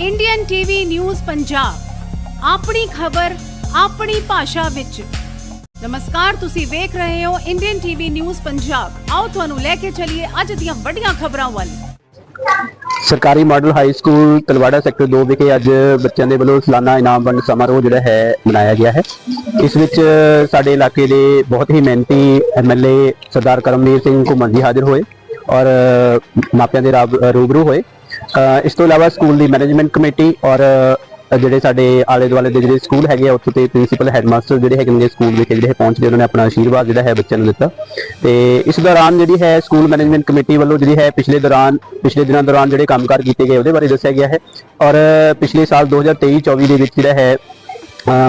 Indian TV news Punjab ਆਪਣੀ ਖਬਰ, ਆਪਣੀ ਭਾਸ਼ਾ ਵਿੱਚ। ਨਮਸਕਾਰ, ਤੁਸੀਂ ਵੇਖ ਰਹੇ ਹੋ ਇੰਡੀਅਨ ਟੀਵੀ ਨਿਊਜ਼ ਪੰਜਾਬ ਆਓ ਤੁਹਾਨੂੰ ਲੈ ਕੇ ਚੱਲੀਏ ਅੱਜ ਦੀਆਂ ਵੱਡੀਆਂ ਖਬਰਾਂ ਵੱਲ। ਸਰਕਾਰੀ model high school Talwara sector 2 ਵਿਖੇ ਅੱਜ ਬੱਚਿਆਂ ਦੇ ਵੱਲੋਂ ਸਾਲਾਨਾ ਇਨਾਮ ਵੰਡ ਸਮਾਰੋਹ ਜਿਹੜਾ ਹੈ, ਮਨਾਇਆ ਗਿਆ ਹੈ। ਇਸ ਵਿੱਚ ਸਾਡੇ ਇਲਾਕੇ ਦੇ ਬਹੁਤ ਹੀ ਮਿਹਨਤੀ ਐਮਐਲਏ ਸਰਦਾਰ ਕਰਮਵੀਰ ਸਿੰਘ ਘੁੰਮਣ ਜੀ ਹਾਜ਼ਰ ਹੋਏ ਔਰ ਮਾਪਿਆਂ ਦੇ ਰੂਬਰੂ ਹੋਏ। ਅ, ਇਸ ਤੋਂ ਇਲਾਵਾ ਸਕੂਲ ਦੀ ਮੈਨੇਜਮੈਂਟ ਕਮੇਟੀ ਔਰ ਅ, ਜਿਹੜੇ ਸਾਡੇ ਆਲੇ ਦੁਆਲੇ ਦੇ ਜਿਹੜੇ ਸਕੂਲ ਹੈਗੇ ਆ ਉੱਥੋਂ ਦੇ ਪ੍ਰਿੰਸੀਪਲ ਹੈਡਮਾਸਟਰ ਜਿਹੜੇ ਹੈਗੇ ਨੇ ਸਕੂਲ ਵਿਖੇ ਜਿਹੜੇ ਪਹੁੰਚ ਗਏ ਉਹਨਾਂ ਨੇ ਆਪਣਾ ਆਸ਼ੀਰਵਾਦ ਜਿਹੜਾ ਹੈ ਬੱਚਿਆਂ ਨੂੰ ਦਿੱਤਾ। ਤੇ ਇਸ ਦੌਰਾਨ ਜਿਹੜੀ ਹੈ ਸਕੂਲ ਮੈਨੇਜਮੈਂਟ ਕਮੇਟੀ ਵੱਲੋਂ ਜਿਹੜੀ ਹੈ ਪਿਛਲੇ ਦੌਰਾਨ ਪਿਛਲੇ ਦਿਨਾਂ ਦੌਰਾਨ ਜਿਹੜੇ ਕੰਮਕਾਰ ਕੀਤੇ ਗਏ ਉਹਦੇ ਬਾਰੇ ਦੱਸਿਆ ਗਿਆ ਹੈ। ਔਰ ਪਿਛਲੇ ਸਾਲ 2023-24 ਦੇ ਵਿੱਚ ਜਿਹੜਾ ਹੈ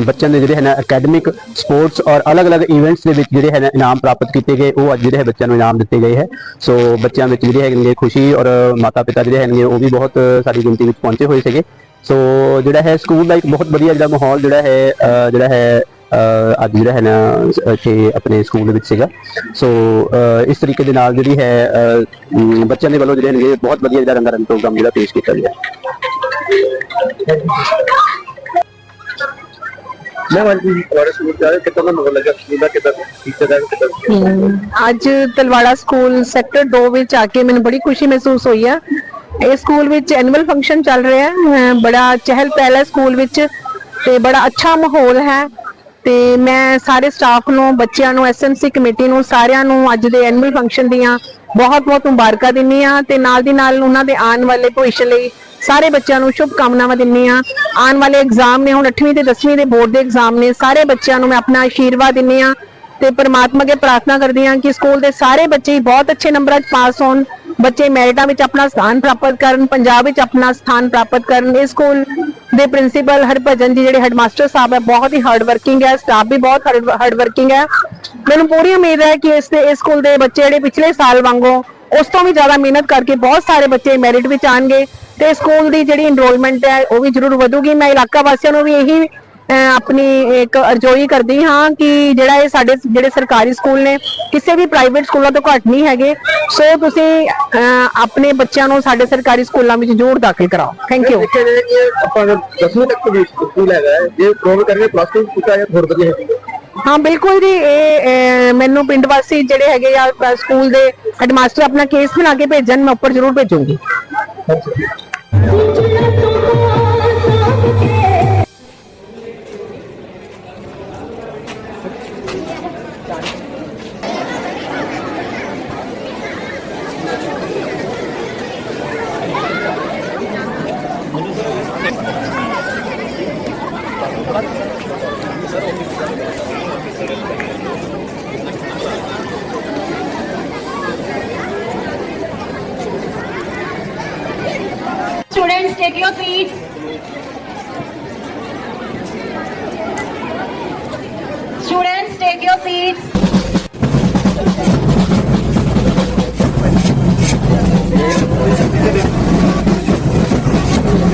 ਬੱਚਿਆਂ ਦੇ ਜਿਹੜੇ ਹੈ ਨਾ ਅਕੈਡਮਿਕ ਸਪੋਰਟਸ ਔਰ ਅਲੱਗ-ਅਲੱਗ ਇਵੈਂਟਸ ਦੇ ਵਿੱਚ ਜਿਹੜੇ ਹੈ ਨਾ ਇਨਾਮ ਪ੍ਰਾਪਤ ਕੀਤੇ ਗਏ ਉਹ ਅੱਜ ਜਿਹੜੇ ਹੈ ਬੱਚਿਆਂ ਨੂੰ ਇਨਾਮ ਦਿੱਤੇ ਗਏ ਹੈ ਸੋ ਬੱਚਿਆਂ ਵਿੱਚ ਜਿਹੜੇ ਹੈਗੇ ਖੁਸ਼ੀ ਔਰ ਮਾਤਾ-ਪਿਤਾ ਜਿਹੜੇ ਹੈਗੇ ਉਹ ਵੀ ਬਹੁਤ ਸਾਡੀ ਗਿਣਤੀ ਵਿੱਚ ਪਹੁੰਚੇ ਹੋਏ ਸੀਗੇ ਸੋ ਜਿਹੜਾ ਹੈ ਸਕੂਲ ਦਾ ਇੱਕ ਬਹੁਤ ਵਧੀਆ ਜਿਹੜਾ ਮਾਹੌਲ ਜਿਹੜਾ ਹੈ ਅ, ਜਿਹੜਾ ਹੈ ਅ, ਅੱਜ ਜਿਹੜਾ ਹੈ ਨਾ ਕਿ ਆਪਣੇ ਸਕੂਲ ਦੇ ਵਿੱਚ ਸੀਗਾ ਸੋ ਅ, ਇਸ ਤਰੀਕੇ ਦੇ ਨਾਲ ਜਿਹੜੀ ਹੈ ਅ, ਮ, ਬੱਚਿਆਂ ਦੇ ਵੱਲੋਂ ਜਿਹੜੇ ਹੈਗੇ ਬਹੁਤ ਵਧੀਆ ਜਿਹੜਾ ਰੰਗਾਰੰਗ ਪ੍ਰੋਗਰਾਮ ਜਿਹੜਾ ਪੇਸ਼ ਕੀਤਾ ਗਿਆ ਮੈਂ ਅੱਜ ਵੀ ਤੁਹਾਡੇ ਸਕੂਲ ਜਾ ਰਿਹਾ ਕਿੰਨਾ ਦਾ ਲੱਗਾ ਸਕੂਲ ਦਾ ਕਿਦਾਂ ਟੀਚਰ ਦਾ ਕਿਦਾਂ ਅੱਜ ਤਲਵਾੜਾ ਸਕੂਲ ਸੈਕਟਰ 2 ਵਿੱਚ ਆ ਕੇ ਮੈਨੂੰ ਬੜੀ ਖੁਸ਼ੀ ਮਹਿਸੂਸ ਹੋਈ ਹੈ ਇਹ ਸਕੂਲ ਵਿੱਚ ਐਨੂਅਲ ਫੰਕਸ਼ਨ ਚੱਲ ਰਿਹਾ ਹੈ। ਬੜਾ ਚਹਿਲ ਪਹਿਲ ਹੈ ਸਕੂਲ ਵਿੱਚ ਤੇ ਬੜਾ ਅੱਛਾ ਮਾਹੌਲ ਹੈ। ਤੇ ਮੈਂ ਸਾਰੇ ਸਟਾਫ ਨੂੰ, ਬੱਚਿਆਂ ਨੂੰ ਐਸਐਮਸੀ ਕਮੇਟੀ ਨੂੰ, ਸਾਰਿਆਂ ਨੂੰ ਅੱਜ ਦੇ ਐਨੂਅਲ ਫੰਕਸ਼ਨ ਦੀਆਂ ਬਹੁਤ ਬਹੁਤ ਮੁਬਾਰਕਾਂ ਦਿੰਨੀ ਆ ਤੇ ਨਾਲ ਦੀ ਨਾਲ ਉਹਨਾਂ ਦੇ ਆਉਣ ਵਾਲੇ ਭਵਿੱਖ ਲਈ ਸਾਰੇ ਬੱਚਿਆਂ ਨੂੰ ਸ਼ੁਭ ਕਾਮਨਾਵਾਂ ਦਿੰਨੀ ਆ। ਆਉਣ ਵਾਲੇ ਐਗਜ਼ਾਮ ਨੇ, ਹੁਣ 8ਵੀਂ ਤੇ 10ਵੀਂ ਦੇ ਬੋਰਡ ਦੇ ਐਗਜ਼ਾਮ ਨੇ, ਸਾਰੇ ਬੱਚਿਆਂ ਨੂੰ ਮੈਂ ਆਪਣਾ ਆਸ਼ੀਰਵਾਦ ਦਿੰਨੀ ਆ ਤੇ ਪਰਮਾਤਮਾ ਅੱਗੇ ਪ੍ਰਾਰਥਨਾ ਕਰਦੀ ਹਾਂ ਕਿ ਸਕੂਲ ਦੇ ਸਾਰੇ ਬੱਚੇ ਹੀ ਬਹੁਤ ਅੱਛੇ ਨੰਬਰਾਂ 'ਚ ਪਾਸ ਹੋਣ, ਬੱਚੇ ਮੈਰਿਟਾਂ ਵਿੱਚ ਆਪਣਾ ਸਥਾਨ ਪ੍ਰਾਪਤ ਕਰਨ, ਪੰਜਾਬ ਵਿੱਚ ਆਪਣਾ ਸਥਾਨ ਪ੍ਰਾਪਤ ਕਰਨ। ਇਸ ਸਕੂਲ ਦੇ ਪ੍ਰਿੰਸੀਪਲ ਹਰਭਜਨ ਜੀ, ਜਿਹੜੇ ਹੈਡਮਾਸਟਰ ਸਾਹਿਬ ਹੈ ਬਹੁਤ ਹੀ ਹਾਰਡ ਵਰਕਿੰਗ ਹੈ ਸਟਾਫ ਵੀ ਬਹੁਤ ਹਾਰਡ ਵਰਕਿੰਗ ਹੈ ਮੈਨੂੰ ਪੂਰੀ ਉਮੀਦ ਹੈ ਕਿ ਇਸ ਦੇ ਇਸ ਸਕੂਲ ਦੇ ਬੱਚੇ ਜਿਹੜੇ ਪਿਛਲੇ ਸਾਲ ਵਾਂਗੂ, ਉਸ ਤੋਂ ਵੀ ਜ਼ਿਆਦਾ ਮਿਹਨਤ ਕਰਕੇ ਬਹੁਤ ਸਾਰੇ ਬੱਚੇ ਮੈਰਿਟ ਵਿੱਚ ਆਣਗੇ ਤੇ ਸਕੂਲ ਦੀ ਜਿਹੜੀ ਇਨਰੋਲਮੈਂਟ ਹੈ, ਉਹ ਵੀ ਜ਼ਰੂਰ ਵਧੂਗੀ। ਮੈਂ ਇਲਾਕਾ ਵਾਸੀਆਂ ਨੂੰ ਵੀ ਇਹੀ ਆਪਣੀ ਇੱਕ ਅਰਜ਼ੋਈ ਕਰਦੀ ਹਾਂ ਕਿ ਜਿਹੜਾ ਇਹ ਸਾਡੇ, ਜਿਹੜੇ ਸਰਕਾਰੀ ਸਕੂਲ ਨੇ, ਕਿਸੇ ਵੀ ਪ੍ਰਾਈਵੇਟ ਸਕੂਲਾਂ ਤੋਂ ਘੱਟ ਨਹੀਂ ਹੈਗੇ। ਸੋ ਤੁਸੀਂ, ਅਹ, ਆਪਣੇ ਬੱਚਿਆਂ ਨੂੰ ਸਾਡੇ ਸਰਕਾਰੀ ਸਕੂਲਾਂ ਵਿੱਚ ਜ਼ਰੂਰ ਦਾਖਲ ਕਰਾਓ। ਥੈਂਕ ਯੂ ਆਪਾਂ 10ਵੀਂ ਤੱਕ ਵੀ ਸਕੂਲ ਹੈਗਾ ਜੇ ਪ੍ਰੋਗਰਾਮ ਕਰੀਏ ਪਲੱਸ 2 ਕੁਛ ਆਇਆ ਹੋਰ ਵਧੀਆ ਹੈ। ਹਾਂ, ਬਿਲਕੁਲ ਜੀ, ਇਹ ਮੈਨੂੰ ਪਿੰਡ ਵਾਸੀ ਜਿਹੜੇ ਹੈਗੇ ਆ ਸਕੂਲ ਦੇ ਹੈਡਮਾਸਟਰ ਆਪਣਾ ਕੇਸ ਬਣਾ ਕੇ ਭੇਜਣ, ਮੈਂ ਉੱਪਰ ਜ਼ਰੂਰ ਭੇਜੂੰਗੀ।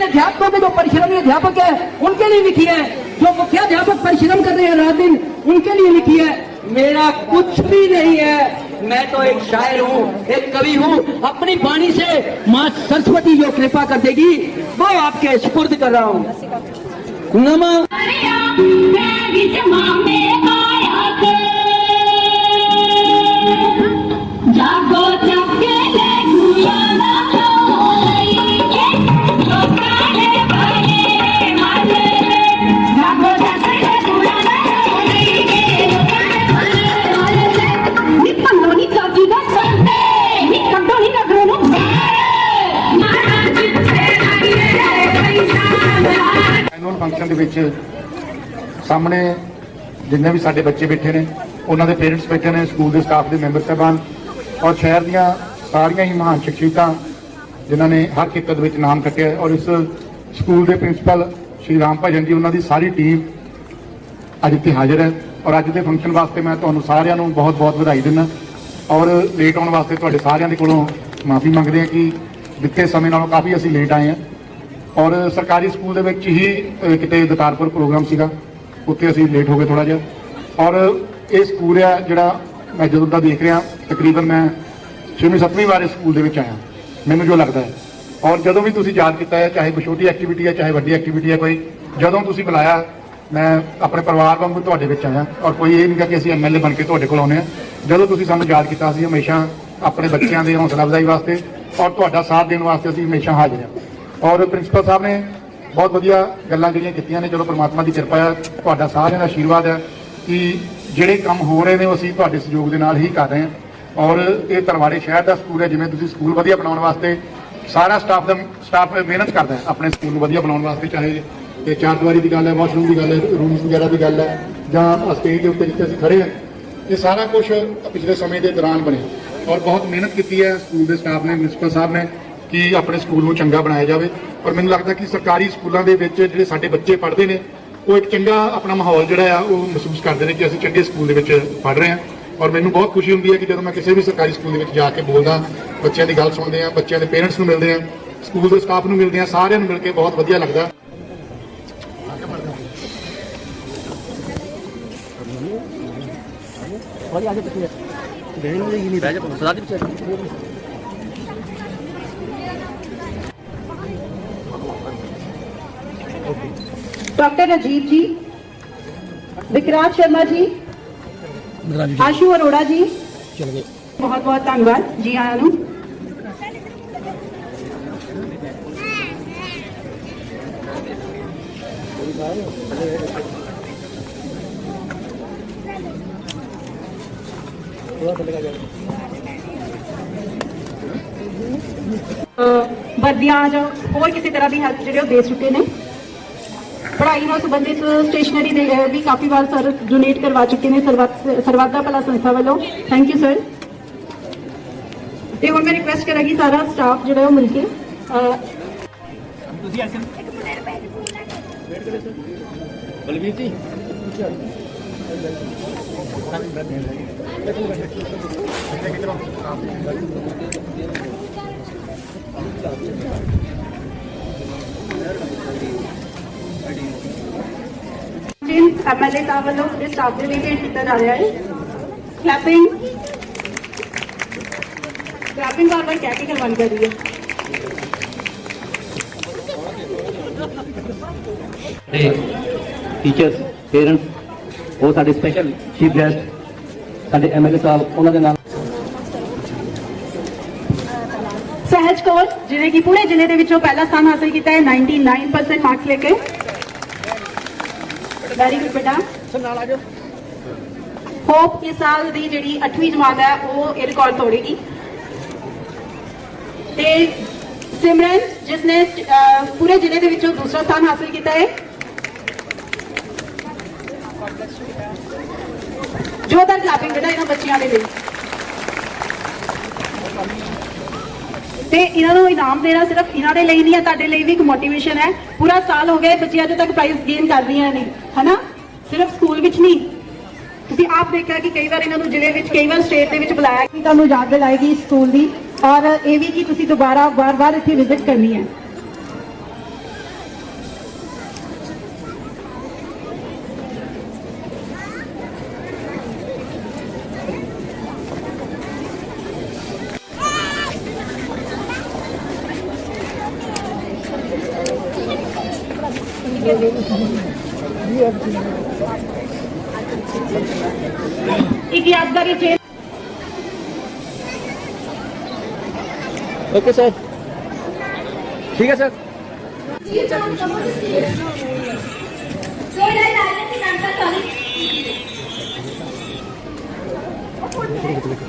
इन अध्यापकों के जो परिश्रमी अध्यापक है, उनके लिए लिखी है। जो मुख्याध्यापक परिश्रम कर रहे हैं रात दिन, उनके लिए लिखी है। मेरा कुछ भी नहीं है। मैं तो एक शायर हूँ, एक कवि हूँ। अपनी वाणी से माँ सरस्वती जो कृपा कर देगी, वो आपके स्पुर्द कर रहा हूँ। नमा। जागो ले ਫੰਕਸ਼ਨ ਦੇ ਵਿੱਚ ਸਾਹਮਣੇ ਜਿੰਨੇ ਵੀ ਸਾਡੇ ਬੱਚੇ ਬੈਠੇ ਨੇ, ਉਹਨਾਂ ਦੇ ਪੇਰੈਂਟਸ ਬੈਠੇ ਨੇ ਸਕੂਲ ਦੇ ਸਟਾਫ ਦੇ ਮੈਂਬਰ ਸਾਹਿਬਾਨ ਔਰ ਸ਼ਹਿਰ ਦੀਆਂ ਸਾਰੀਆਂ ਹੀ ਮਹਾਨ ਸ਼ਖਸੀਅਤਾਂ ਜਿਨ੍ਹਾਂ ਨੇ ਹਰ ਖੇਤਰ ਦੇ ਵਿੱਚ ਨਾਮ ਕੱਟਿਆ ਔਰ ਇਸ ਸਕੂਲ ਦੇ ਪ੍ਰਿੰਸੀਪਲ ਸ਼੍ਰੀ ਰਾਮ ਭਜਨ ਜੀ, ਉਹਨਾਂ ਦੀ ਸਾਰੀ ਟੀਮ ਅੱਜ ਇੱਥੇ ਹਾਜ਼ਰ ਹੈ ਔਰ ਅੱਜ ਦੇ ਫੰਕਸ਼ਨ ਵਾਸਤੇ ਮੈਂ ਤੁਹਾਨੂੰ ਸਾਰਿਆਂ ਨੂੰ ਬਹੁਤ-ਬਹੁਤ ਵਧਾਈ ਦਿੰਦਾ ਔਰ ਲੇਟ ਆਉਣ ਵਾਸਤੇ ਤੁਹਾਡੇ ਸਾਰਿਆਂ ਦੇ ਕੋਲੋਂ ਮਾਫੀ ਮੰਗਦੇ ਹਾਂ ਕਿ ਦਿੱਤੇ ਸਮੇਂ ਨਾਲੋਂ ਕਾਫੀ ਅਸੀਂ ਲੇਟ ਆਏ ਹਾਂ। ਔਰ ਸਰਕਾਰੀ ਸਕੂਲ ਦੇ ਵਿੱਚ ਹੀ ਅਹ, ਕਿਤੇ ਦਤਾਰਪੁਰ ਪ੍ਰੋਗਰਾਮ ਸੀਗਾ। ਉੱਥੇ ਅਸੀਂ ਲੇਟ ਹੋ ਗਏ ਥੋੜਾ ਜਿਹਾ। ਔਰ ਇਹ ਸਕੂਲ ਆ ਜਿਹੜਾ ਮੈਂ ਜਦੋਂ ਦਾ ਦੇਖ ਰਿਹਾ ਤਕਰੀਬਨ ਮੈਂ 6ਵੀਂ 7ਵੀਂ ਵਾਰ ਇਸ ਸਕੂਲ ਦੇ ਵਿੱਚ ਆਇਆ। ਮੈਨੂੰ ਜੋ ਲੱਗਦਾ ਹੈ। ਔਰ ਜਦੋਂ ਵੀ ਤੁਸੀਂ ਯਾਦ ਕੀਤਾ ਹੈ ਚਾਹੇ ਕੋਈ ਛੋਟੀ ਐਕਟੀਵਿਟੀ ਹੈ ਚਾਹੇ ਵੱਡੀ ਐਕਟੀਵਿਟੀ ਹੈ ਕੋਈ ਜਦੋਂ ਤੁਸੀਂ ਬੁਲਾਇਆ ਮੈਂ ਆਪਣੇ ਪਰਿਵਾਰ ਵਾਂਗੂ ਤੁਹਾਡੇ ਵਿੱਚ ਆਇਆ। ਔਰ ਕੋਈ ਇਹ ਨਹੀਂ ਗਾ ਕਿ ਅਸੀਂ ਐਮਐਲਏ ਬਣ ਕੇ ਤੁਹਾਡੇ ਕੋਲ ਆਉਨੇ ਆ ਜਦੋਂ ਤੁਸੀਂ ਸਾਨੂੰ ਯਾਦ ਕੀਤਾ ਅਸੀਂ ਹਮੇਸ਼ਾ ਆਪਣੇ ਬੱਚਿਆਂ ਦੇ ਹੌਸਲਾ ਅਫਜ਼ਾਈ ਵਾਸਤੇ ਔਰ ਤੁਹਾਡਾ ਸਾਥ ਦੇਣ ਵਾਸਤੇ ਅਸੀਂ ਹਮੇਸ਼ਾ ਹਾਜ਼ਰ ਹਾਂ। ਔਰ ਪ੍ਰਿੰਸੀਪਲ ਸਾਹਿਬ ਨੇ ਬਹੁਤ ਵਧੀਆ ਗੱਲਾਂ ਜਿਹੜੀਆਂ ਕੀਤੀਆਂ ਨੇ। ਚਲੋ ਪ੍ਰਮਾਤਮਾ ਦੀ ਕਿਰਪਾ ਹੈ ਤੁਹਾਡਾ ਸਾਰਿਆਂ ਦਾ ਆਸ਼ੀਰਵਾਦ ਹੈ ਕਿ ਜਿਹੜੇ ਕੰਮ ਹੋ ਰਹੇ ਨੇ ਉਹ ਅਸੀਂ ਤੁਹਾਡੇ ਸਹਿਯੋਗ ਦੇ ਨਾਲ ਹੀ ਕਰ ਰਹੇ ਹਾਂ। ਔਰ ਇਹ ਤਲਵਾੜੇ ਸ਼ਹਿਰ ਦਾ ਸਕੂਲ ਹੈ, ਜਿਵੇਂ ਤੁਸੀਂ ਸਕੂਲ ਵਧੀਆ ਬਣਾਉਣ ਵਾਸਤੇ ਸਾਰਾ ਸਟਾਫ ਦਾ ਸਟਾਫ ਮਿਹਨਤ ਕਰਦਾ ਹੈ। ਆਪਣੇ ਸਕੂਲ ਨੂੰ ਵਧੀਆ ਬਣਾਉਣ ਵਾਸਤੇ, ਚਾਹੇ ਇਹ ਚਾਰ ਦੀਵਾਰੀ ਦੀ ਗੱਲ ਹੈ ਵਾਸ਼ਰੂਮ ਦੀ ਗੱਲ ਹੈ ਰੂਮਸ ਵਗੈਰਾ ਦੀ ਗੱਲ ਹੈ, ਜਾਂ ਸਟੇਜ ਦੇ ਉੱਤੇ ਜਿੱਥੇ ਅਸੀਂ ਖੜੇ ਹਾਂ, ਇਹ ਸਾਰਾ ਕੁਝ ਪਿਛਲੇ ਸਮੇਂ ਦੇ ਦੌਰਾਨ ਬਣਿਆ। ਔਰ ਬਹੁਤ ਮਿਹਨਤ ਕੀਤੀ ਹੈ ਸਕੂਲ ਦੇ ਸਟਾਫ ਨੇ, ਪ੍ਰਿੰਸੀਪਲ ਸਾਹਿਬ ਨੇ। ਕਿ ਆਪਣੇ ਸਕੂਲ ਨੂੰ ਚੰਗਾ ਬਣਾਇਆ ਜਾਵੇ। ਔਰ ਮੈਨੂੰ ਲੱਗਦਾ ਕਿ ਸਰਕਾਰੀ ਸਕੂਲਾਂ ਦੇ ਵਿੱਚ ਜਿਹੜੇ ਸਾਡੇ ਬੱਚੇ ਪੜ੍ਹਦੇ ਨੇ ਉਹ ਇੱਕ ਚੰਗਾ ਆਪਣਾ ਮਾਹੌਲ ਜਿਹੜਾ ਆ ਉਹ ਮਹਿਸੂਸ ਕਰਦੇ ਨੇ ਕਿ ਅਸੀਂ ਚੰਗੇ ਸਕੂਲ ਦੇ ਵਿੱਚ ਪੜ੍ਹ ਰਹੇ ਹਾਂ। ਔਰ ਮੈਨੂੰ ਬਹੁਤ ਖੁਸ਼ੀ ਹੁੰਦੀ ਹੈ ਕਿ ਜਦੋਂ ਮੈਂ ਕਿਸੇ ਵੀ ਸਰਕਾਰੀ ਸਕੂਲ ਦੇ ਵਿੱਚ ਜਾ ਕੇ ਬੋਲਦਾ ਬੱਚਿਆਂ ਦੀ ਗੱਲ ਸੁਣਦੇ ਆ ਬੱਚਿਆਂ ਦੇ ਪੇਰੈਂਟਸ ਨੂੰ ਮਿਲਦੇ ਆ ਸਕੂਲ ਦੇ ਸਟਾਫ ਨੂੰ ਮਿਲਦੇ ਆ ਸਾਰਿਆਂ ਨੂੰ ਮਿਲ ਕੇ ਬਹੁਤ ਵਧੀਆ ਲੱਗਦਾ। ਡਾਕਟਰ ਅਜੀਤ ਜੀ ਵਿਕਰਾਜ ਸ਼ਰਮਾ ਜੀ ਆਸ਼ੂ ਅਰੋੜਾ ਜੀ ਚਲ ਗਏ। ਬਹੁਤ ਬਹੁਤ ਧੰਨਵਾਦ ਜੀ ਆਇਆਂ ਨੂੰ। ਵਰਦੀਆਂ ਜਾਂ ਹੋਰ ਕਿਸੇ ਤਰ੍ਹਾਂ ਦੀ ਹੈਲਪ ਜਿਹੜੇ ਉਹ ਦੇ ਚੁੱਕੇ ਨੇ। ਪੜ੍ਹਾਈ ਨਾਲ ਸੰਬੰਧਿਤ ਸਟੇਸ਼ਨਰੀ ਦੇ ਅਹ, ਵੀ ਕਾਫੀ ਵਾਰ ਸਰ ਡੋਨੇਟ ਕਰਵਾ ਚੁੱਕੇ ਨੇ ਸਰਬੱਤ ਸਰਬੱਤ ਦਾ ਭਲਾ ਸੰਸਥਾ ਵੱਲੋਂ ਥੈਂਕ ਯੂ ਸਰ ਤੇ ਹੁਣ ਮੈਂ ਰਿਕੁਐਸਟ ਕਰਾਂਗੀ ਸਾਰਾ ਸਟਾਫ ਜਿਹੜਾ ਉਹ ਮਿਲ ਕੇ ਅਹ, ਜਿਨ ਐਮਐਲਏ ਸਾਹਿਬ ਵੱਲੋਂ ਪੂਰੇ ਸਟਾਫ ਦੇ ਲਈ ਭੇਟ ਕੀਤਾ ਜਾ ਰਿਹਾ ਹੈ। ਕਲੈਪਿੰਗ ਕਲੈਪਿੰਗ ਬਾਰ ਬਾਰ ਕਹਿ ਕੇ ਕਰਵਾਉਣੀ ਪੈ ਰਹੀ ਹੈ। ਤੇ ਟੀਚਰਸ ਪੇਰੈਂਟਸ ਉਹ ਸਾਡੇ ਸਪੈਸ਼ਲ ਚੀਫ ਗੈਸਟ ਸਾਡੇ ਐਮਐਲਏ ਸਾਹਿਬ ਉਹਨਾਂ ਦੇ ਨਾਲ। ਸਹਿਜ ਕੌਰ ਜਿਹਨੇ ਕਿ ਪੁਣੇ ਜ਼ਿਲ੍ਹੇ ਦੇ ਵਿੱਚੋਂ ਪਹਿਲਾ ਸਥਾਨ ਹਾਸਲ ਕੀਤਾ ਹੈ 99% ਮਾਰਕਸ ਲੈ ਕੇ। ਵੈਰੀ ਗੁੱਡ ਬੇਟਾ ਹੋਪ ਇਸ ਸਾਲ ਦੀ ਜਿਹੜੀ 8ਵੀਂ ਜਮਾਤ ਹੈ ਉਹ ਇਹ ਰਿਕਾਰਡ ਤੋੜੇਗੀ ਤੇ ਸਿਮਰਨ ਜਿਸ ਨੇ ਪੂਰੇ ਜ਼ਿਲ੍ਹੇ ਦੇ ਵਿੱਚੋਂ ਦੂਸਰਾ ਸਥਾਨ ਹਾਸਲ ਕੀਤਾ ਹੈ ਜੋਰਦਾਰ ਕਲਾਪਿੰਗ ਬੇਟਾ ਇਹਨਾਂ ਬੱਚਿਆਂ ਦੇ ਲਈ ਤੇ ਇਹਨਾਂ ਨੂੰ ਇਨਾਮ ਦੇਣਾ ਸਿਰਫ ਇਹਨਾਂ ਦੇ ਲਈ ਨਹੀਂ ਹੈ, ਤੁਹਾਡੇ ਲਈ ਵੀ ਇੱਕ ਮੋਟੀਵੇਸ਼ਨ ਹੈ। ਪੂਰਾ ਸਾਲ ਹੋ ਗਿਆ ਬੱਚੇ ਅਜੇ ਤੱਕ ਪ੍ਰਾਈਜ਼ ਗੇਨ ਕਰ ਰਹੀਆਂ ਨੇ, ਹਨਾ? ਸਿਰਫ ਸਕੂਲ ਵਿੱਚ ਨਹੀਂ। ਤੁਸੀਂ ਆਪ ਦੇਖਿਆ ਕਿ ਕਈ ਵਾਰ ਇਹਨਾਂ ਨੂੰ ਜ਼ਿਲ੍ਹੇ ਵਿੱਚ, ਕਈ ਵਾਰ ਸਟੇਟ ਦੇ ਵਿੱਚ ਬੁਲਾਇਆ ਕਿ ਤੁਹਾਨੂੰ ਯਾਦ ਦਿਲਾਏਗੀ ਇਸ ਸਕੂਲ ਦੀ। ਔਰ ਇਹ ਵੀ ਕਿ ਤੁਸੀਂ ਦੁਬਾਰਾ ਵਾਰ-ਵਾਰ ਇੱਥੇ ਵਿਜ਼ਿਟ ਕਰਨੀ ਹੈ। ਓਕੇ ਸਰ ਠੀਕ ਹੈ ਸਰ ਇੱਕ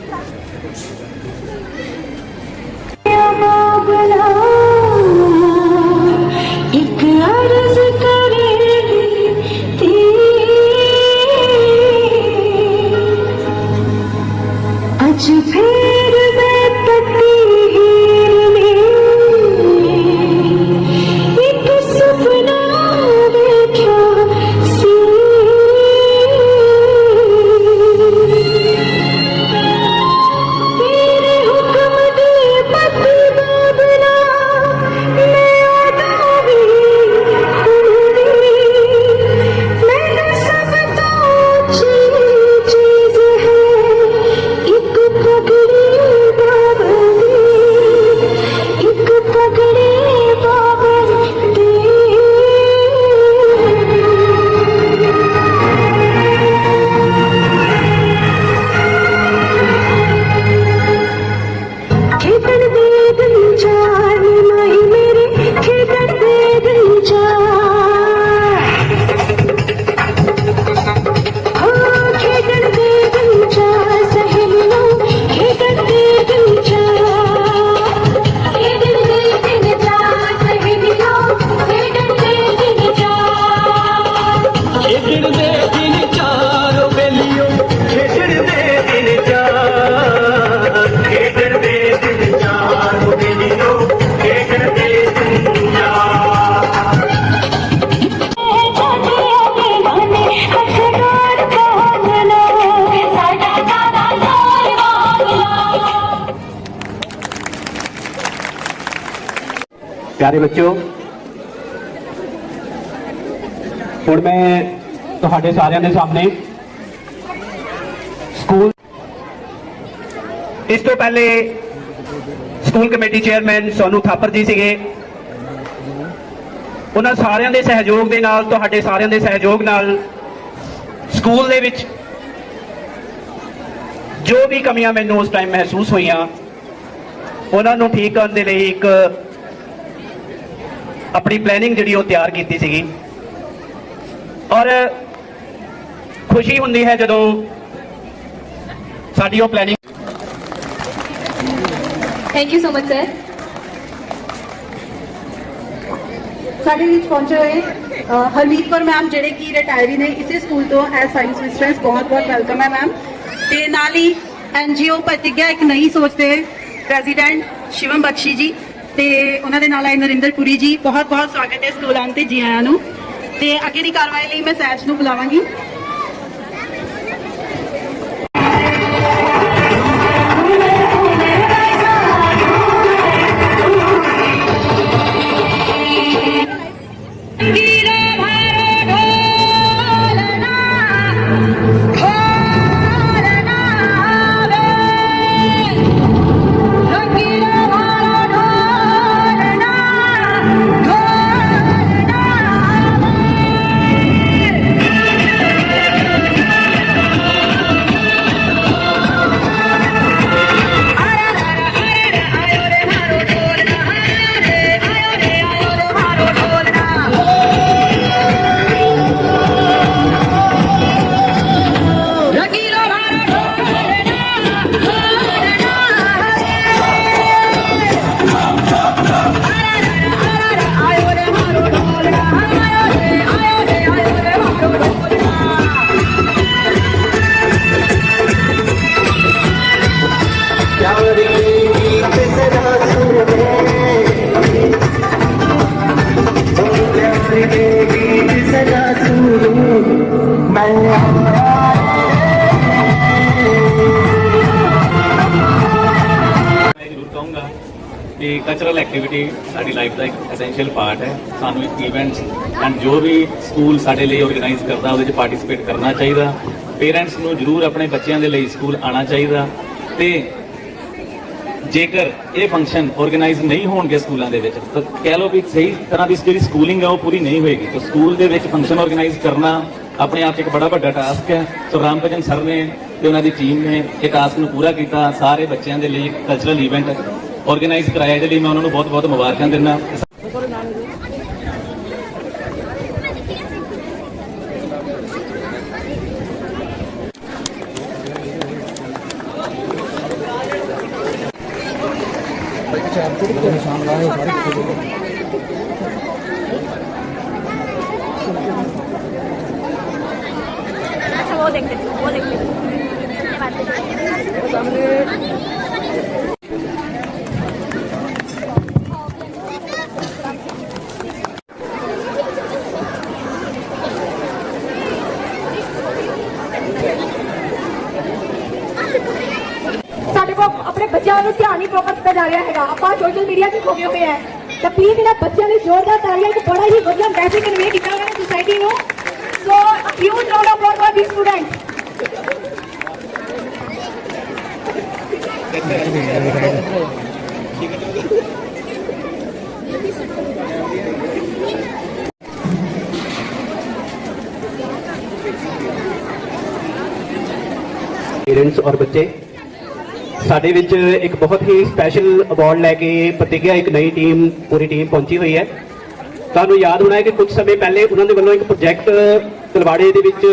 ਪਿਆਰੇ ਬੱਚਿਓ, ਹੁਣ ਮੈਂ ਤੁਹਾਡੇ ਸਾਰਿਆਂ ਦੇ ਸਾਹਮਣੇ ਸਕੂਲ ਇਸ ਤੋਂ ਪਹਿਲੇ school committee chairman Sonu Thapar ji ਸੀਗੇ। ਉਹਨਾਂ ਸਾਰਿਆਂ ਦੇ ਸਹਿਯੋਗ ਦੇ ਨਾਲ, ਤੁਹਾਡੇ ਸਾਰਿਆਂ ਦੇ ਸਹਿਯੋਗ ਨਾਲ ਸਕੂਲ ਦੇ ਵਿੱਚ ਜੋ ਵੀ ਕਮੀਆਂ ਮੈਨੂੰ ਉਸ ਟਾਈਮ ਮਹਿਸੂਸ ਹੋਈਆਂ, ਉਹਨਾਂ ਨੂੰ ਠੀਕ ਕਰਨ ਦੇ ਲਈ ਇੱਕ ਆਪਣੀ ਪਲੈਨਿੰਗ ਜਿਹੜੀ ਉਹ ਤਿਆਰ ਕੀਤੀ ਸੀਗੀ। ਔਰ ਖੁਸ਼ੀ ਹੁੰਦੀ ਹੈ ਜਦੋਂ ਸਾਡੀ ਉਹ planning thank you so much sir ਸਾਡੇ ਵਿੱਚ ਪਹੁੰਚੇ ਹੋਏ ਅ, ਹਰਮੀਤ ਕੌਰ ਮੈਮ ਜਿਹੜੇ ਕਿ ਰਿਟਾਇਰੀ ਨੇ ਇਸੇ ਸਕੂਲ ਤੋਂ ਐਸ ਸਾਇੰਸ ਮਿਸਟਰਸ ਬਹੁਤ ਬਹੁਤ ਵੈਲਕਮ ਹੈ ਮੈਮ ਤੇ ਨਾਲ ਹੀ ਐਨਜੀਓ ਪ੍ਰਤੀਗਿਆ ਇੱਕ ਨਈ ਸੋਚਦੇ ਪ੍ਰੈਜ਼ੀਡੈਂਟ ਸ਼ਿਵਮ ਬਖਸ਼ੀ ਜੀ। ਤੇ ਉਹਨਾਂ ਦੇ ਨਾਲ ਆਏ ਨਰਿੰਦਰ ਪੁਰੀ ਜੀ। ਬਹੁਤ ਬਹੁਤ ਸਵਾਗਤ ਹੈ ਸਕੂਲ ਆਉਣ ਤੇ ਜੀ ਆਇਆਂ ਨੂੰ। ਤੇ ਅੱਗੇ ਦੀ ਕਾਰਵਾਈ ਲਈ ਮੈਂ ਸੈਜ ਨੂੰ ਬੁਲਾਵਾਂਗੀ। ਕਹੂੰਗਾ ਕਿ ਕਲਚਰਲ ਐਕਟੀਵਿਟੀ ਸਾਡੀ ਲਾਈਫ ਦਾ ਇੱਕ ਐਸੈਂਸ਼ੀਅਲ ਪਾਰਟ ਹੈ। ਸਾਨੂੰ ਇੱਕ ਇਵੈਂਟਸ ਐਂਡ ਜੋ ਵੀ ਸਕੂਲ ਸਾਡੇ ਲਈ ਆਰਗੇਨਾਈਜ਼ ਕਰਦਾ, ਉਹਦੇ ਵਿੱਚ ਪਾਰਟਿਸਿਪੇਟ ਕਰਨਾ ਚਾਹੀਦਾ। ਪੇਰੈਂਟਸ ਨੂੰ ਜ਼ਰੂਰ ਆਪਣੇ ਬੱਚਿਆਂ ਦੇ ਲਈ ਸਕੂਲ ਆਉਣਾ ਚਾਹੀਦਾ। ਤੇ ਜੇਕਰ ਇਹ ਫੰਕਸ਼ਨ ਆਰਗੇਨਾਈਜ਼ ਨਹੀਂ ਹੋਣਗੇ ਸਕੂਲਾਂ ਦੇ ਵਿੱਚ, ਤਾਂ ਕਹਿ ਲਓ ਵੀ ਸਹੀ ਤਰ੍ਹਾਂ ਦੀ ਜਿਹੜੀ ਸਕੂਲਿੰਗ ਹੈ, ਉਹ ਪੂਰੀ ਨਹੀਂ ਹੋਏਗੀ। ਤਾਂ ਸਕੂਲ ਦੇ ਵਿੱਚ ਫੰਕਸ਼ਨ ਆਰਗੇਨਾਈਜ਼ ਕਰਨਾ ਆਪਣੇ ਆਪ 'ਚ ਇੱਕ ਬੜਾ ਵੱਡਾ ਟਾਸਕ ਹੈ। ਸੋ ਰਾਮ ਭਜਨ ਸਰ ਨੇ ਤੇ ਉਹਨਾਂ ਦੀ ਟੀਮ ਨੇ ਇਹ ਟਾਸਕ ਨੂੰ ਪੂਰਾ ਕੀਤਾ। ਸਾਰੇ ਬੱਚਿਆਂ ਦੇ ਲਈ ਕਲਚਰਲ ਇਵੈਂਟ ਆਰਗੇਨਾਈਜ਼ ਕਰਾਇਆ, ਇਹਦੇ ਲਈ ਮੈਂ ਉਹਨਾਂ ਨੂੰ ਬਹੁਤ-ਬਹੁਤ ਮੁਬਾਰਕਾਂ ਦਿੰਦਾ। ਸੋਸ਼ਲ ਮੀਡੀਆ 'ਤੇ ਖੋ ਗਏ ਹੋਏ ਆ ਤਾਂ ਪਲੀਜ਼ ਇਹਨਾਂ ਬੱਚਿਆਂ ਲਈ ਜ਼ੋਰਦਾਰ ਤਾੜੀਆਂ ਇੱਕ ਬੜਾ ਹੀ ਵਧੀਆ ਮੈਸੇਜ ਕਨਵੇ ਕੀਤਾ ਉਹਨਾਂ ਨੇ ਸੁਸਾਇਟੀ ਨੂੰ so huge round of applause for these students. Parents ਔਰ ਬੱਚੇ ਸਾਡੇ ਵਿੱਚ ਇੱਕ ਬਹੁਤ ਹੀ ਸਪੈਸ਼ਲ ਅਵਾਰਡ ਲੈ ਕੇ ਪ੍ਰਤੀਗਿਆ ਇੱਕ ਨਈ ਟੀਮ ਪੂਰੀ ਟੀਮ ਪਹੁੰਚੀ ਹੋਈ ਹੈ। ਤੁਹਾਨੂੰ ਯਾਦ ਹੋਣਾ ਹੈ ਕਿ ਕੁਝ ਸਮੇਂ ਪਹਿਲੇ ਉਹਨਾਂ ਦੇ ਵੱਲੋਂ ਇੱਕ ਪ੍ਰੋਜੈਕਟ ਤਲਵਾੜੇ ਦੇ ਵਿੱਚ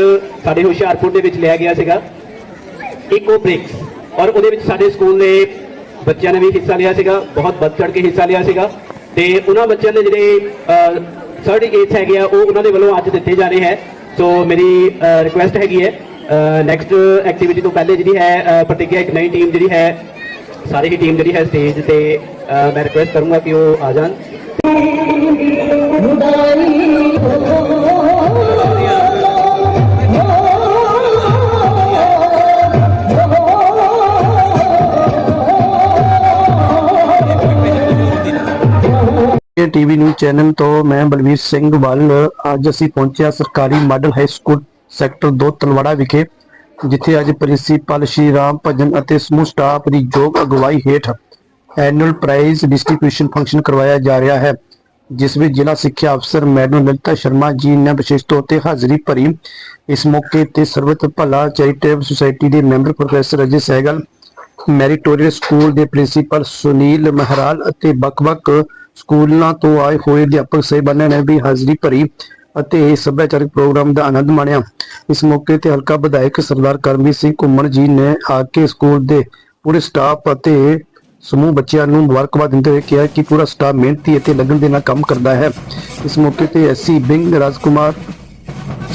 ਸਾਡੇ ਹੁਸ਼ਿਆਰਪੁਰ ਦੇ ਵਿੱਚ ਲਿਆ ਗਿਆ ਸੀਗਾ। ਇਕੋ ਬ੍ਰਿਕਸ ਔਰ ਉਹਦੇ ਵਿੱਚ ਸਾਡੇ ਸਕੂਲ ਦੇ ਬੱਚਿਆਂ ਨੇ ਵੀ ਹਿੱਸਾ ਲਿਆ ਸੀਗਾ, ਬਹੁਤ ਵੱਧ ਚੜ ਕੇ ਹਿੱਸਾ ਲਿਆ ਸੀਗਾ। ਤੇ ਉਹਨਾਂ ਬੱਚਿਆਂ ਦੇ ਜਿਹੜੇ ਸਰਟੀਫਿਕੇਟਸ ਹੈਗੇ ਆ, ਉਹ ਉਹਨਾਂ ਦੇ ਵੱਲੋਂ ਅੱਜ ਦਿੱਤੇ ਜਾਣੇ ਹੈ। ਸੋ ਮੇਰੀ ਰਿਕੁਐਸਟ ਹੈਗੀ ਹੈ ਨੈਕਸਟ ਐਕਟੀਵਿਟੀ ਤੋਂ ਪਹਿਲੇ ਜਿਹੜੀ ਹੈ ਅ, ਪ੍ਰਤੀਗਿਆ ਇੱਕ ਨਈ ਟੀਮ ਜਿਹੜੀ ਹੈ ਸਾਰੀ ਹੀ ਟੀਮ ਜਿਹੜੀ ਹੈ ਸਟੇਜ ਤੇ ਮੈਂ ਰਿਕੁਐਸਟ ਕਰੂੰਗਾ ਕਿ ਉਹ ਆ ਜਾਣ। ਇਹ ਟੀਵੀ ਨਿਊਜ਼ ਚੈਨਲ ਤੋਂ ਮੈਂ ਬਲਵੀਰ ਸਿੰਘ ਵੱਲ ਅੱਜ ਅਸੀਂ ਪਹੁੰਚਿਆ ਸਰਕਾਰੀ model high school sector 2 Talwara ਵਿਖੇ, ਜਿੱਥੇ ਅੱਜ ਪ੍ਰਿੰਸੀਪਲ ਸ਼੍ਰੀ ਰਾਮ ਭਜਨ ਅਤੇ ਸਮੂਹ ਸਟਾਫ ਦੀ ਯੋਗ ਅਗਵਾਈ ਹੇਠ ਐਨੂਅਲ ਪ੍ਰਾਈਜ਼ ਡਿਸਟ੍ਰੀਬਿਊਸ਼ਨ ਫੰਕਸ਼ਨ ਕਰਵਾਇਆ ਜਾ ਰਿਹਾ ਹੈ, ਜਿਸ ਵਿੱਚ ਜ਼ਿਲ੍ਹਾ ਸਿੱਖਿਆ ਅਫਸਰ ਮੈਡਮ ਲਲਿਤਾ ਸ਼ਰਮਾ ਜੀ ਨੇ ਵਿਸ਼ੇਸ਼ ਤੌਰ ਤੇ ਹਾਜ਼ਰੀ ਭਰੀ। ਇਸ ਮੌਕੇ ਤੇ ਸਰਵਤ ਭਲਾ ਚੈਰੀਟੇਬਲ ਸੁਸਾਇਟੀ ਦੇ member professor Ajay Sehgal meritorious school ਦੇ ਪ੍ਰਿੰਸੀਪਲ ਸੁਨੀਲ ਮਹਿਰਾਲ ਅਤੇ ਵੱਖ-ਵੱਖ ਸਕੂਲਾਂ ਤੋਂ ਆਏ ਹੋਏ ਅਧਿਆਪਕ ਸਹਿਬਾਨਾਂ ਨੇ ਵੀ ਹਾਜ਼ਰੀ ਭਰੀ। ਅਤੇ ਇਸ ਸੱਭਿਆਚਾਰਕ ਪ੍ਰੋਗਰਾਮ ਦਾ ਆਨੰਦ ਮਾਣਿਆ। ਇਸ ਮੌਕੇ ਤੇ ਹਲਕਾ ਵਿਧਾਇਕ ਸਰਦਾਰ ਕਰਮਵੀਰ ਸਿੰਘ ਘੁੰਮਣ ਜੀ ਨੇ ਆ ਕੇ ਸਕੂਲ ਦੇ ਪੂਰੇ ਸਟਾਫ ਅਤੇ ਸਮੂਹ ਬੱਚਿਆਂ ਨੂੰ ਮੁਬਾਰਕਬਾਦ ਦਿੰਦੇ ਹੋਏ ਕਿਹਾ ਕਿ ਪੂਰਾ ਸਟਾਫ ਮਿਹਨਤੀ ਅਤੇ ਲਗਨ ਦੇ ਨਾਲ ਕੰਮ ਕਰਦਾ ਹੈ। ਇਸ ਮੌਕੇ ਤੇ ਐਸਸੀ ਬਿੰਗ ਰਾਜਕੁਮਾਰ,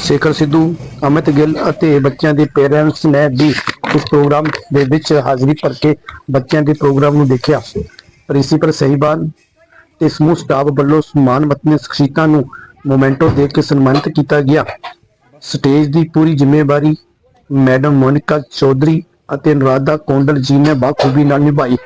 ਸ਼ੇਖਰ ਸਿੱਧੂ, ਅਮਿਤ ਗਿੱਲ ਅਤੇ ਬੱਚਿਆਂ ਦੇ ਪੇਰੈਂਟਸ ਨੇ ਵੀ ਇਸ ਪ੍ਰੋਗਰਾਮ ਦੇ ਵਿੱਚ ਹਾਜ਼ਰੀ ਭਰ ਕੇ ਬੱਚਿਆਂ ਦੇ ਪ੍ਰੋਗਰਾਮ ਨੂੰ ਦੇਖਿਆ। ਪ੍ਰਿੰਸੀਪਲ ਸਹੀਬਾਨ ਤੇ ਸਮੂਹ ਸਟਾਫ ਵੱਲੋਂ ਸਨਮਾਨ ਵਤਨੀ ਸ਼ਖਸੀਅਤਾਂ ਨੂੰ ਮੋਮੈਂਟੋ ਦੇ ਕੇ ਸਨਮਾਨਿਤ ਕੀਤਾ ਗਿਆ। ਸਟੇਜ ਦੀ ਪੂਰੀ ਜ਼ਿੰਮੇਵਾਰੀ ਮੈਡਮ ਮੋਨਿਕਾ ਚੌਧਰੀ ਅਤੇ ਅਨੁਰਾਧਾ ਕੌਂਡਲ ਜੀ ਨੇ ਬਾਖੂਬੀ ਨਾਲ ਨਿਭਾਈ।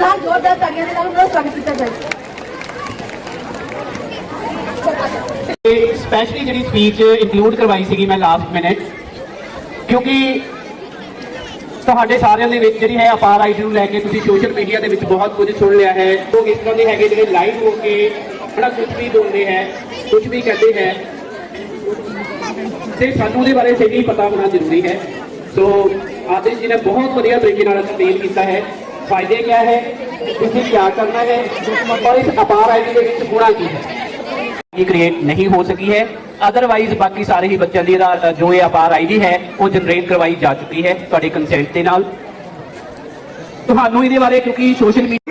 ਸਾਡੇ ਜੋਰਦਾਰ ਤਾੜੀਆਂ ਦੇ ਨਾਲ ਉਹਨਾਂ ਦਾ ਸਵਾਗਤ ਕੀਤਾ ਜਾਏ। ਸਪੈਸ਼ਲੀ ਜਿਹੜੀ ਸਪੀਚ ਇਨਕਲੂਡ ਕਰਵਾਈ ਸੀਗੀ ਮੈਂ ਲਾਸਟ ਮਿੰਟ ਕਿਉਂਕਿ ਤੁਹਾਡੇ ਸਾਰਿਆਂ ਦੇ ਵਿੱਚ ਜਿਹੜੀ ਹੈ ਅਪਾਰ ਆਈਡੀ ਨੂੰ ਲੈ ਕੇ ਤੁਸੀਂ ਸੋਸ਼ਲ ਮੀਡੀਆ ਦੇ ਵਿੱਚ ਬਹੁਤ ਕੁਝ ਸੁਣ ਲਿਆ ਹੈ। ਲੋਕ ਇਸ ਤਰ੍ਹਾਂ ਦੇ ਹੈਗੇ ਜਿਹੜੇ ਲਾਈਵ ਹੋ ਕੇ ਬੜਾ ਕੁਝ ਵੀ ਬੋਲਦੇ ਹੈ ਕੁਝ ਵੀ ਕਹਿੰਦੇ ਹੈ। ਤੇ ਸਾਨੂੰ ਉਹਦੇ ਬਾਰੇ ਸਹੀ ਪਤਾ ਹੋਣਾ ਜ਼ਰੂਰੀ ਹੈ। ਸੋ ਆਦਿਸ਼ ਜੀ ਨੇ ਬਹੁਤ ਵਧੀਆ ਤਰੀਕੇ ਨਾਲ ਐਕਸਪਲੇਨ ਕੀਤਾ ਹੈ। फ़ायदे क्या है? किसी क्या करना है, और इस अपार आईडी के बीच की है। क्रिएट नहीं हो सकी है। अदरवाइज़ बाकी सारे ही बच्चों की जो ये अपार आईडी है, वो जनरेट करवाई जा चुकी है तो बारे क्योंकि सोशल मीडिया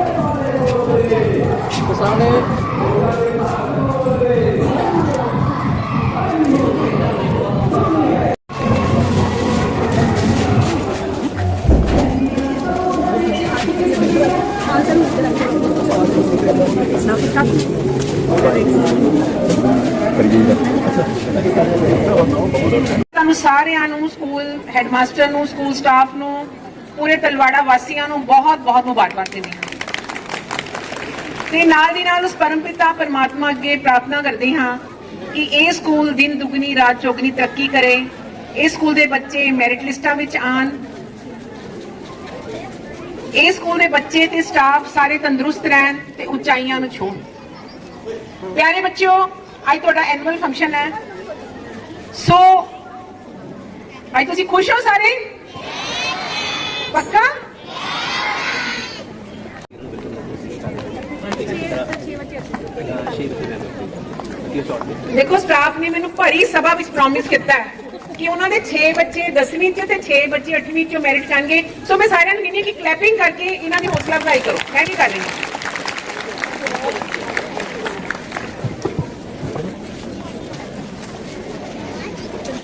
ਤੁਹਾਨੂੰ ਸਾਰਿਆਂ ਨੂੰ, ਸਕੂਲ ਹੈਡਮਾਸਟਰ ਨੂੰ, ਸਕੂਲ ਸਟਾਫ ਨੂੰ, ਪੂਰੇ ਤਲਵਾੜਾ ਵਾਸੀਆਂ ਨੂੰ ਬਹੁਤ ਬਹੁਤ ਮੁਬਾਰਕਾਂ ਦਿੰਦੀ ਹਾਂ। ਤੇ ਨਾਲ ਦੀ ਨਾਲ ਉਸ ਪਰਮਪਿਤਾ ਪਰਮਾਤਮਾ ਅੱਗੇ ਪ੍ਰਾਰਥਨਾ ਕਰਦੇ ਹਾਂ ਕਿ ਇਹ ਸਕੂਲ ਦਿਨ ਦੁਗਣੀ, ਰਾਤ ਚੌਗਣੀ ਤਰੱਕੀ ਕਰੇ। ਇਹ ਸਕੂਲ ਦੇ ਬੱਚੇ ਮੈਰਿਟ ਲਿਸਟਾਂ ਵਿੱਚ ਆਣ ਇਹ ਸਕੂਲ ਦੇ ਬੱਚੇ ਤੇ ਸਟਾਫ ਸਾਰੇ ਤੰਦਰੁਸਤ ਰਹਿਣ ਤੇ ਉਚਾਈਆਂ ਨੂੰ ਛੂਹਣ। ਪਿਆਰੇ ਬੱਚਿਓ, ਅੱਜ ਤੁਹਾਡਾ ਐਨੂਅਲ ਫੰਕਸ਼ਨ ਹੈ। ਸੋ ਅੱਜ ਤੁਸੀਂ ਖੁਸ਼ ਹੋ ਸਾਰੇ? ਪੱਕਾ? ਦੇਖੋ ਸਟਾਫ ਨੇ ਮੈਨੂੰ ਭਰੀ ਸਭਾ ਵਿੱਚ ਪ੍ਰੋਮਿਸ ਕੀਤਾ ਹੈ ਕਿ ਉਹਨਾਂ ਦੇ 6 ਬੱਚੇ 10ਵੀਂ ਚ ਤੇ 6 ਬੱਚੇ 8ਵੀਂ ਚ ਮੈਰਿਟ ਜਾਣਗੇ ਸੋ ਮੈਂ ਸਾਰਿਆਂ ਨੂੰ ਕਹਿੰਦੀ ਕਿ ਕਲੈਪਿੰਗ ਕਰਕੇ ਇਹਨਾਂ ਦੀ ਹੌਸਲਾ ਅਫਜ਼ਾਈ ਕਰੋ। ਮੈਂ ਵੀ ਕਰ ਰਹੀ ਹਾਂ?